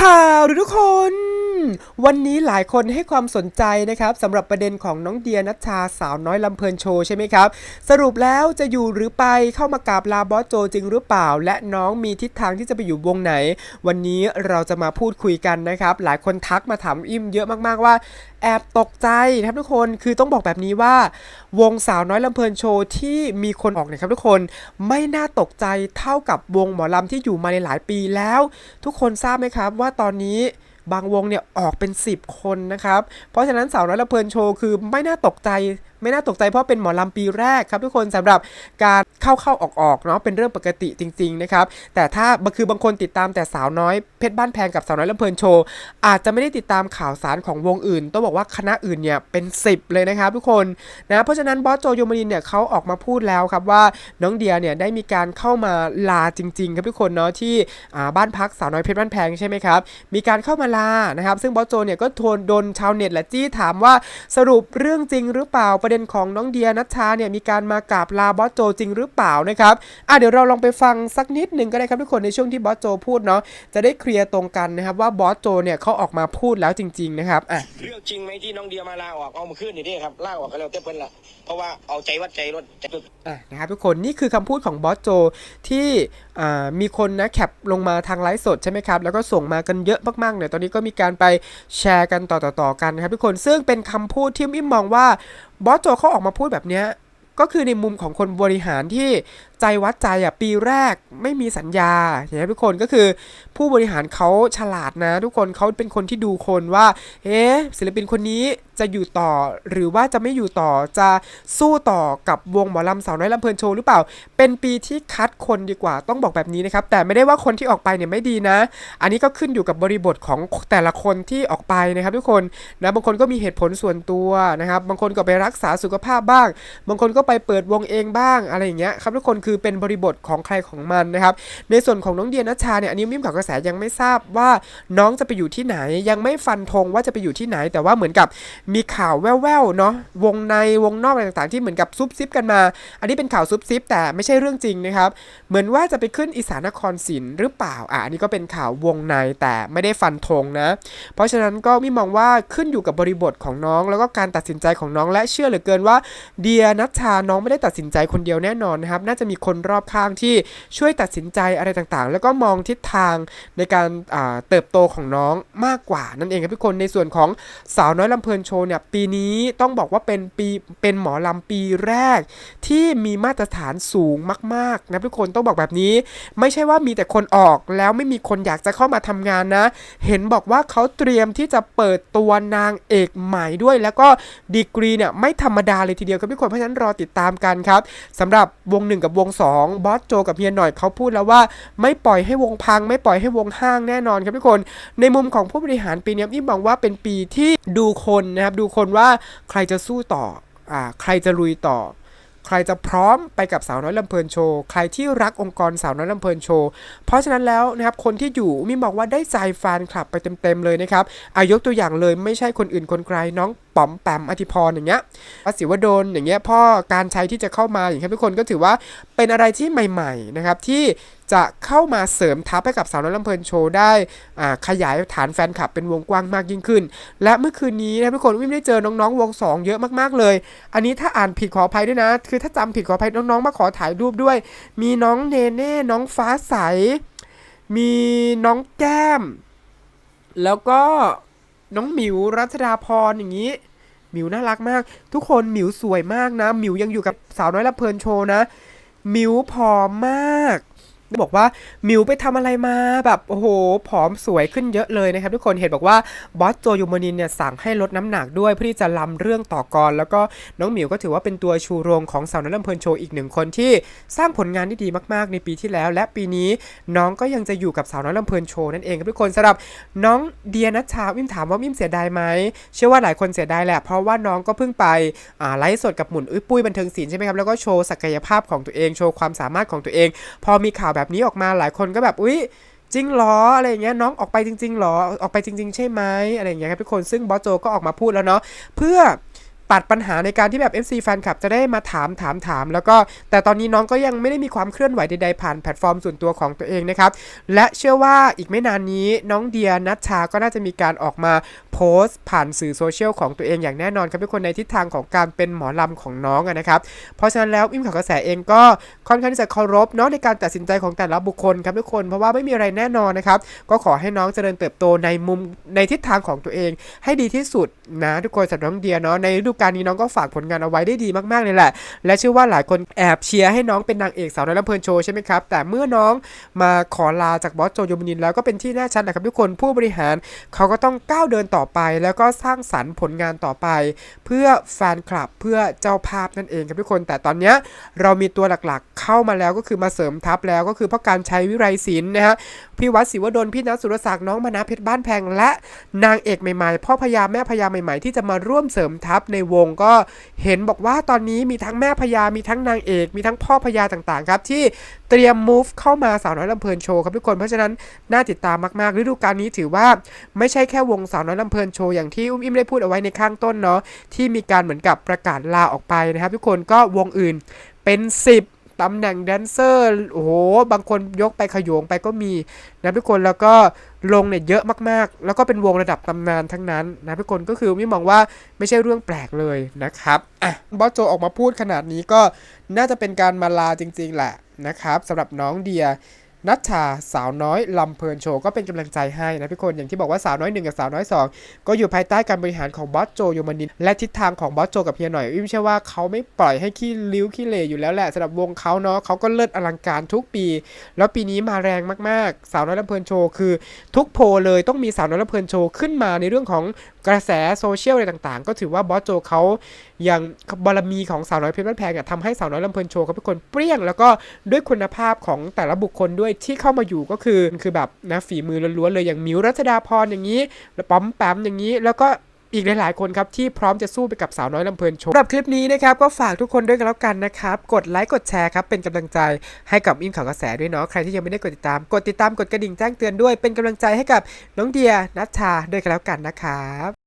ข่าวทุกคน วันนี้หลายคนให้ความสนใจนะครับสำหรับประเด็นของน้องเดียนัชชาสาวน้อยลำเพลินโชว์ใช่ไหมครับ สรุปแล้วจะอยู่หรือไปเข้ามากราบลาบอสโจจริงหรือเปล่า และน้องมีทิศทางที่จะไปอยู่วงไหน วันนี้เราจะมาพูดคุยกันนะครับ หลายคนทักมาถามอิ่มเยอะมากๆว่าแอบตกใจนะครับทุกคนคือต้องบอกแบบนี้ว่า วงสาวน้อยลำเพลินโชว์ที่มีคนออกนะครับทุกคนไม่น่าตกใจเท่ากับวงหมอลำที่อยู่มาในหลายปีแล้ว ทุกคนทราบไหมครับว่าตอนนี้ บางวงเนี่ยออกเป็น 10 คนนะครับ เพราะฉะนั้นสาวน้อยละเพลินโชว์คือไม่น่าตกใจ ไม่น่าตกใจเพราะเป็นหมอลำปีแรกครับทุกคนสำหรับการเข้าเข้าออกออกๆเนาะเป็นเรื่องปกติจริงๆนะครับแต่ถ้าคือบางคนติดตามแต่สาวน้อยเพชรบ้านแพงกับสาวน้อยลำเพลินโชว์อาจจะไม่ได้ติดตามข่าวสารของวงอื่น ต้องบอกว่าคณะอื่นเนี่ยเป็น 10 เลยนะครับทุกคนนะเพราะฉะนั้นบอสโจโยมารินเนี่ยเขาออกมาพูดแล้วครับว่าน้องเดียเนี่ยได้มีการเข้ามาลาจริงๆครับทุกคนเนาะที่บ้านพักสาวน้อยเพชรบ้านแพงใช่ไหมครับมีการเข้ามาลานะครับซึ่งบอสโจเนี่ยก็โทนโดนชาวเน็ตและจี้ถามว่าสรุปเรื่องจริงหรือเปล่าประเด็นของน้องเดียนัชชาเนี่ยมีการมากราบลาบอสโจจริงหรือเปล่านะครับอะเดี๋ยวเราลองไปฟังสักนิดหนึ่งก็ได้ครับทุกคนในช่วงที่บอสโจพูดเนาะจะได้เคลียร์ตรงกันนะครับว่าบอสโจเนี่ยเขาออกมาพูดแล้วจริง ๆ นะครับอะเรื่องจริงไหมที่น้องเดียมาลาออกเอามาขึ้นนี่เด้ครับลาออกก็แล้วแต่เพิ่นละเพราะว่าเอาใจวัดใจรถใจปึ๊บอะนะครับทุกคนนี่คือคำพูดของบอสโจที่อ่ามีคนนะแคปลงมาทางไลฟ์สดใช่ไหมครับแล้วก็ส่งมากันเยอะมากๆเนี่ยตอนนี้ก็มีการไปแชร์กันต่อๆกันนะครับทุกคนซึ่งเป็นคำพูดที่อิมมองว่า บอสโจเขาออกมาพูดแบบเนี้ยก็คือในมุมของคนบริหารที่ ใจวัดใจอะปีแรกไม่มีสัญญาอย่างนี้ยทุกคนก็คือ ผู้บริหารเขาฉลาดนะ ทุกคนเขาเป็นคนที่ดูคนว่าเอ๊ะศิลปินคนนี้จะอยู่ต่อหรือว่าจะไม่อยู่ต่อจะสู้ต่อกับวงหมอลำสาวน้อยลำเพลินโชว์หรือเปล่า เป็นปีที่คัดคนดีกว่าต้องบอกแบบนี้นะครับ แต่ไม่ได้ว่าคนที่ออกไปเนี่ยไม่ดีนะ อันนี้ก็ขึ้นอยู่กับบริบทของแต่ละคนที่ออกไปนะครับ ทุกคนนะบางคนก็มีเหตุผลส่วนตัวนะครับ บางคนก็ไปรักษาสุขภาพบ้าง บางคนก็ไปเปิดวงเองบ้างอะไรอย่างเงี้ยครับทุกคนคือือเป็นบริบทของใครของมันนะครับ ในส่วนของน้องเดียนัชชาเนี่ยอันนี้มิมข่าวกระแสยังไม่ทราบว่าน้องจะไปอยู่ที่ไหน ยังไม่ฟันธงว่าจะไปอยู่ที่ไหน แต่ว่าเหมือนกับมีข่าวแว่วๆเนาะวงในวงนอกอะไรต่างๆ ที่เหมือนกับซุบซิบกันมา อันนี้เป็นข่าวซุบซิบแต่ไม่ใช่เรื่องจริงนะครับ เหมือนว่าจะไปขึ้นอีสานนครศรีหรือเปล่าอะอันนี้ก็เป็นข่าววงในแต่ไม่ได้ฟันธงนะ เพราะฉะนั้นก็มิมองว่าขึ้นอยู่กับบริบทของน้อง แล้วก็การตัดสินใจของน้องและเชื่อเหลือเกินว่าเดียนัชชาน้องไม่ได้ตัดสินใจคนเดียวแน่นอนนะครับ น่าจะมีคนรอบข้างที่ช่วยตัดสินใจอะไรต่างๆ แล้วก็มองทิศทางในการเติบโตของน้องมากกว่านั่นเองครับทุกคนในส่วนของสาวน้อยลำเพลินโชว์เนี่ยปีนี้ต้องบอกว่าเป็นปีเป็นหมอลำปีแรก ที่มีมาตรฐานสูงมากๆนะทุกคนต้องบอกแบบนี้ ไม่ใช่ว่ามีแต่คนออกแล้วไม่มีคนอยากจะเข้ามาทำงานนะ เห็นบอกว่าเขาเตรียมที่จะเปิดตัวนางเอกใหม่ด้วย แล้วก็ดีกรีเนี่ยไม่ธรรมดาเลยทีเดียวครับทุกคนเพราะฉะนั้นรอติดตามกันครับสำหรับวงหนึ่งกับวงสองบอสโจกับเฮียหน่อยเขาพูดแล้วว่าไม่ปล่อยให้วงพัง ไม่ปล่อยให้วงห้างแน่นอนครับทุกคน ในมุมของผู้บริหารปีนี้นี่มองว่าเป็นปีที่ดูคนนะครับดูคนว่าใครจะสู้ต่ออ่าใครจะลุยต่อ ใครจะพร้อมไปกับสาวน้อยลำเพลินโชว์ ใครที่รักองค์กรสาวน้อยลำเพลินโชว์ เพราะฉะนั้นแล้วนะครับ คนที่อยู่มิมบอกว่าได้ใจแฟนคลับไปเต็มๆเลยนะครับอายกตัวอย่างเลยไม่ใช่คนอื่นคนไกลน้องป๋อมแปมอธิพรอย่างเงี้ยพระศิวดลอย่างเงี้ยพ่อการใช้ที่จะเข้ามาอย่างเงี้ยทุกคนก็ถือว่าเป็นอะไรที่ใหม่ ๆ นะครับที่ จะเข้ามาเสริมทัพให้กับสาวน้อยลำเพลินโชว์ได้ขยายฐานแฟนคลับเป็นวงกว้างมากยิ่งขึ้น และเมื่อคืนนี้นะทุกคนวิมได้เจอน้องๆวงสองเยอะมากๆเลย อันนี้ถ้าอ่านผิดขออภัยด้วยนะ คือถ้าจำผิดขออภัยน้องๆมาขอถ่ายรูปด้วย มีน้องเนเน่น้องฟ้าใส มีน้องแก้ม แล้วก็น้องหมิวรัชดาพรอย่างนี้หมิวน่ารักมาก ทุกคนหมิวสวยมากนะหมิวยังอยู่กับสาวน้อยละเพลินโชว์นะหมิวผอมมาก บอกว่ามิวไปทำอะไรมาแบบโอ้โหผอมสวยขึ้นเยอะเลยนะครับ ทุกคนเห็นบอกว่าบอสโจยูโมนินเนี่ยสั่งให้ลดน้ำหนักด้วยเพื่อที่จะลำเรื่องต่อกร แล้วก็น้องหมิวก็ถือว่าเป็นตัวชูโรงของสาวน้อยลำเพลินโชว์อีกหนึ่งคนที่สร้างผลงานที่ดีมากๆ ในปีที่แล้ว และปีนี้น้องก็ยังจะอยู่กับสาวน้อยลำเพลินโชว์นั่นเองครับทุกคนสำหรับน้องเดียนัชชาวิมถามว่าวิมเสียดายไหมเชื่อว่าหลายคนเสียดายแหละเพราะว่าน้องก็เพิ่งไปไลฟ์สดกับหมุนอุ้ยปุ้ยบันเทิงศิลป์ใช่ไหมครับแล้วก็โชว์ศักยภาพของตัวเองโชว์ความสามารถของตัวเอง พอมีข่าวแบบแบบนี้ออกมาหลายคนก็แบบอุ๊ยจริงหรออะไรเงี้ยน้องออกไปจริงๆหรอออกไปจริง ๆ ใช่ไหมอะไรเงี้ยครับทุกคนซึ่งบอสโจก็ออกมาพูดแล้วเนาะเพื่อ ตัดปัญหาในการที่แบบ FC แฟนคลับจะได้มาถามถามถาม แล้วก็แต่ตอนนี้น้องก็ยังไม่ได้มีความเคลื่อนไหวใดๆผ่านแพลตฟอร์มส่วนตัวของตัวเองนะครับ และเชื่อว่าอีกไม่นานนี้น้องเดียนัชชาก็น่าจะมีการออกมาโพสต์ ผ่านสื่อโซเชียลของตัวเองอย่างแน่นอนครับทุกคนในทิศทางของการเป็นหมอลำของน้องนะครับ เพราะฉะนั้นแล้วอิมข่าวกระแสเองก็ค่อนข้างที่จะเคารพเนาะในการตัดสินใจของแต่ละบุคคลครับทุกคนเพราะว่าไม่มีอะไรแน่นอนนะครับ ก็ขอให้น้องเจริญเติบโตในมุมในทิศทางของตัวเอง ให้ดีที่สุดนะทุกคนสำหรับน้องเดียเนาะในฤดูกาลนี้น้องก็ฝากผลงานเอาไว้ได้ดีมากๆเลยแหละ และเชื่อว่าหลายคนแอบเชียร์ให้น้องเป็นนางเอกสาวในลำเพลินโชว์ใช่ไหมครับ แต่เมื่อน้องมาขอลาจากบอสโจโยมนินแล้วก็เป็นที่แน่ชัดนะครับทุกคนผู้บริหารเขาก็ต้องก้าวเดินต่อไป แล้วก็สร้างสรรค์ผลงานต่อไป เพื่อแฟนคลับเพื่อเจ้าภาพนั่นเองครับทุกคน แต่ตอนนี้เรามีตัวหลักๆ เข้ามาแล้วก็คือมาเสริมทัพแล้วก็คือพ่อการใช้วิไรศิลป์นะฮะพี่วัดศิวดลพี่นัทสุรศักดิ์น้องมานะเพชรบ้านแพงและนางเอกใหม่ๆพ่อพญาแม่พญาใหม่ๆ ที่จะมาร่วมเสริมทัพในวงก็เห็นบอกว่าตอนนี้มีทั้งแม่พญา มีทั้งนางเอก มีทั้งพ่อพญาต่างๆครับที่เตรียม move เข้ามาสาวน้อยลำเพลินโชว์ครับทุกคนเพราะฉะนั้นน่าติดตามมากๆฤดูกาลนี้ถือว่าไม่ใช่แค่วงสาวน้อยลำเพลินโชว์อย่างที่อุ้มอิมได้พูดเอาไว้ในข้างต้นเนาะที่มีการเหมือนกับประกาศลาออกไปนะครับ ทุกคนก็วงอื่นเป็น 10 ตำแหน่งแดนเซอร์ โอ้โห บางคนยกไปขโยงไปก็มีนะทุกคน แล้วก็ลงเนี่ยเยอะมากๆ แล้วก็เป็นวงระดับตำนานทั้งนั้นนะทุกคนก็คือไม่มองว่าไม่ใช่เรื่องแปลกเลยนะครับ อะ บอสโจออกมาพูดขนาดนี้ก็น่าจะเป็นการมาลาจริงๆแหละนะครับสำหรับน้องเดีย นัชชาสาวน้อยลำเพลินโชว์ก็เป็นกำลังใจให้นะทุกคนอย่างที่บอกว่าสาวน้อยหนึ่งกับสาวน้อยสองก็อยู่ภายใต้การบริหารของบอสโจโยมานินและทิศทางของบอสโจกับเฮียหน่อยวิมเชื่อว่าเขาไม่ปล่อยให้ขี้ริ้วขี้เหร่อยู่แล้วแหละสำหรับวงเขาเนาะเขาก็เลิศอลังการทุกปี แล้วปีนี้มาแรงมากๆ สาวน้อยลำเพลินโชว์คือ ทุกโพเลยต้องมีสาวน้อยลำเพลินโชว์ขึ้นมาในเรื่องของกระแสโซเชียลอะไรต่างๆ ก็ถือว่าบอสโจเขาอย่างบารมีของสาวน้อยเพชรบ้านแพงอะทำให้สาวน้อยลำเพลินโชว์เขาเป็นคนเปรี้ยง แล้วก็ด้วยคุณภาพของแต่ละบุคคลด้วยที่เข้ามาอยู่ก็คือคือแบบนะฝีมือล้วนๆเลยอย่างมิวรัชดาพรอย่างนี้ป้อมแปมอย่างนี้ แล้วก็ อีกหลายๆคนครับที่พร้อมจะสู้ไปกับสาวน้อยลำเพลินโชว์สำหรับคลิปนี้นะครับก็ฝากทุกคนด้วยกันแล้วกันนะครับ กดไลค์กดแชร์ครับเป็นกำลังใจให้กับอิมข่าวกระแสด้วยเนาะใครที่ยังไม่ได้กดติดตาม กดติดตามกดกระดิ่งแจ้งเตือนด้วยเป็นกำลังใจให้กับน้องเดียนัชชาด้วยกันแล้วกันนะครับ